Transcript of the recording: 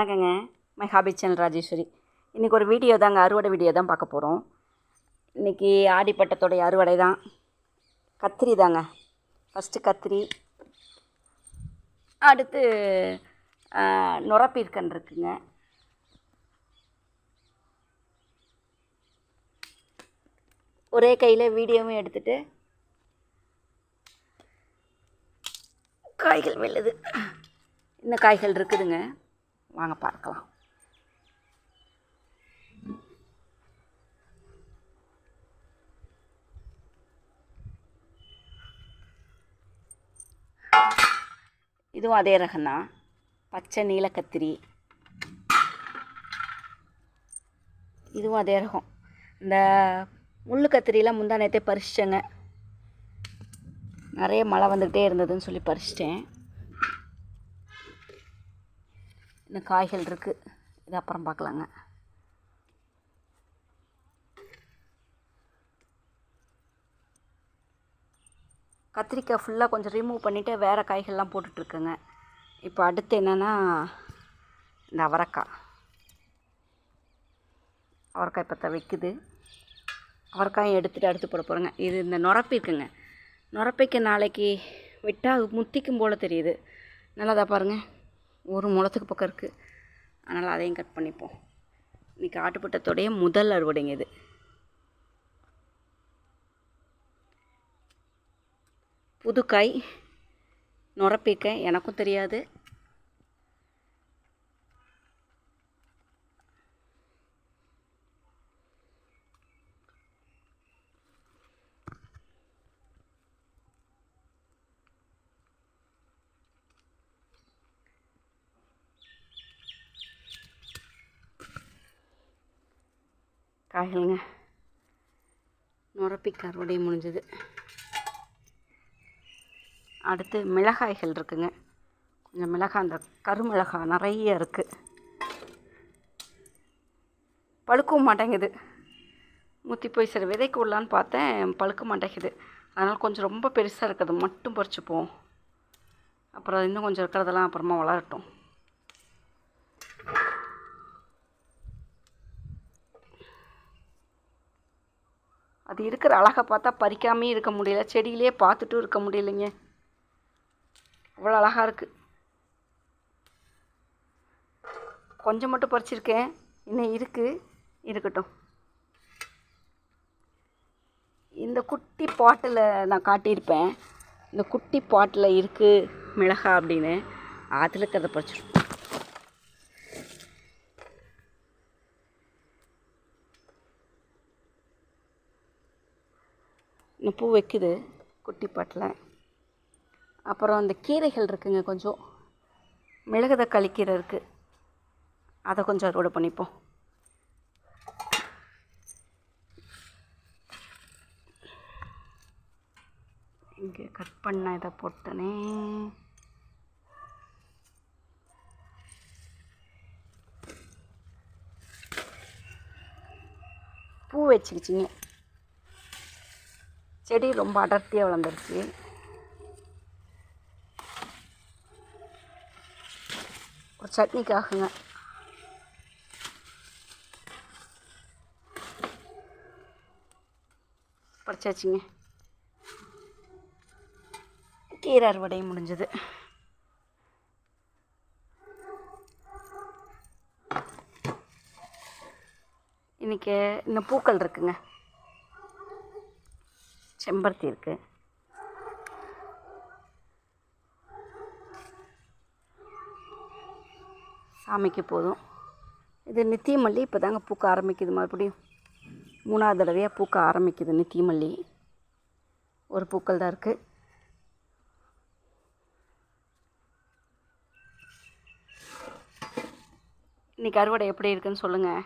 வணக்கங்க. My hobby channel Rajeswari. இன்றைக்கி ஒரு வீடியோ தாங்க அறுவடை வீடியோ தான் பார்க்க போகிறோம் இன்றைக்கி ஆடிப்பட்டத்தோடைய அறுவடை தான். கத்திரி தாங்க. ஃபஸ்ட்டு கத்திரி. அடுத்து நுரப்பீர்க்கன் இருக்குங்க. ஒரே கையில் வீடியோவும் எடுத்துகிட்டு காய்கள் வெல்லுது. இன்னும் காய்கள் இருக்குதுங்க. வாங்க பார்க்கலாம். இதுவும் அதே ரகம்தான் பச்சை நீல கத்திரி. இதுவும் அதே ரகம். இந்த முள்ளு கத்திரிலாம் முந்தா நேரத்தே பறிச்சிட்டேங்க. நிறைய மழை வந்துக்கிட்டே இருந்ததுன்னு சொல்லி பறிச்சிட்டேன். இன்னும் காய்கள் இருக்குது இது அப்புறம் பார்க்கலாங்க. கத்திரிக்காய் ஃபுல்லாக கொஞ்சம் ரிமூவ் பண்ணிவிட்டு வேறு காய்கள்லாம் போட்டுட்ருக்குங்க. இப்போ அடுத்து என்னென்னா இந்த அவரைக்காய். அவரைக்காய் இப்போ வைக்குது. அவரைக்காயும் எடுத்துகிட்டு அடுத்து போட போகிறேங்க இது இந்த நுரப்பி இருக்குங்க. நுரப்பைக்கு நாளைக்கு விட்டால் முத்திக்கும் போல் தெரியுது. நல்லதா பாருங்கள் ஒரு முளத்துக்கு பக்கம் இருக்குது அதனால் அதையும் கட் பண்ணிப்போம். இன்றைக்கி ஆட்டுப்பட்டத்தோடைய முதல் அறுவடைங்க இது. புதுக்காய் நுரப்பிக்காய் எனக்கும் தெரியாது. காய்களுங்க நுரப்பிக்கு அறுவடை முடிஞ்சது. அடுத்து மிளகாய்கள் இருக்குங்க. கொஞ்சம் மிளகாய் அந்த கருமிளகாய் நிறைய இருக்குது பழுக்கவும் மாட்டேங்குது. முத்தி போய் சரி விதைக்கு விடலான்னு பார்த்தேன் பழுக்க மாட்டேங்குது. அதனால் கொஞ்சம் ரொம்ப பெருசாக இருக்கிறது மட்டும் பறிச்சுப்போம். அப்புறம் இன்னும் கொஞ்சம் இருக்கிறதெல்லாம் அப்புறமா வளரட்டும். அது இருக்கிற அழகை பார்த்தா பறிக்காமே இருக்க முடியல. செடியிலே பார்த்துட்டும் இருக்க முடியலைங்க. அவ்வளோ அழகாக இருக்குது கொஞ்சம் மட்டும் பறிச்சிருக்கேன். இன்னும் இருக்குது இருக்கட்டும். இந்த குட்டி பாட்டில் நான் காட்டியிருப்பேன். இந்த குட்டி பாட்டில் இருக்குது மிளகா அப்படின்னு. அதில் இருக்கிறத பறிச்சிருப்பேன் இன்னும் பூ வைக்குது குட்டி பாட்டில். அப்புறம் அந்த கீரைகள் இருக்குங்க கொஞ்சம். மிளகு தக்காளி கீரை இருக்குது அதை கொஞ்சம் அறுவடை பண்ணிப்போம். இங்கே கட் பண்ண இதை போட்டனே. பூ வச்சுக்கிச்சிங்க. செடி ரொம்ப அடர்த்தியாக வளர்ந்துருச்சு. ஒரு சட்னிக்காகுங்க. பறிச்சாச்சுங்க. கீரை அறுவடை முடிஞ்சது. இன்றைக்கி இன்னும் பூக்கள் இருக்குங்க. செம்பருத்தி இருக்குது சாமிக்கு போதும். இது நித்தியமல்லி இப்போ தாங்க பூக்க ஆரம்பிக்குது. மறுபடியும் மூணாவது தடவையாக பூக்க ஆரம்பிக்குது நித்தியமல்லி ஒரு பூக்கள் தான் இருக்குது இன்றைக்கி அறுவடை எப்படி இருக்குன்னு சொல்லுங்கள்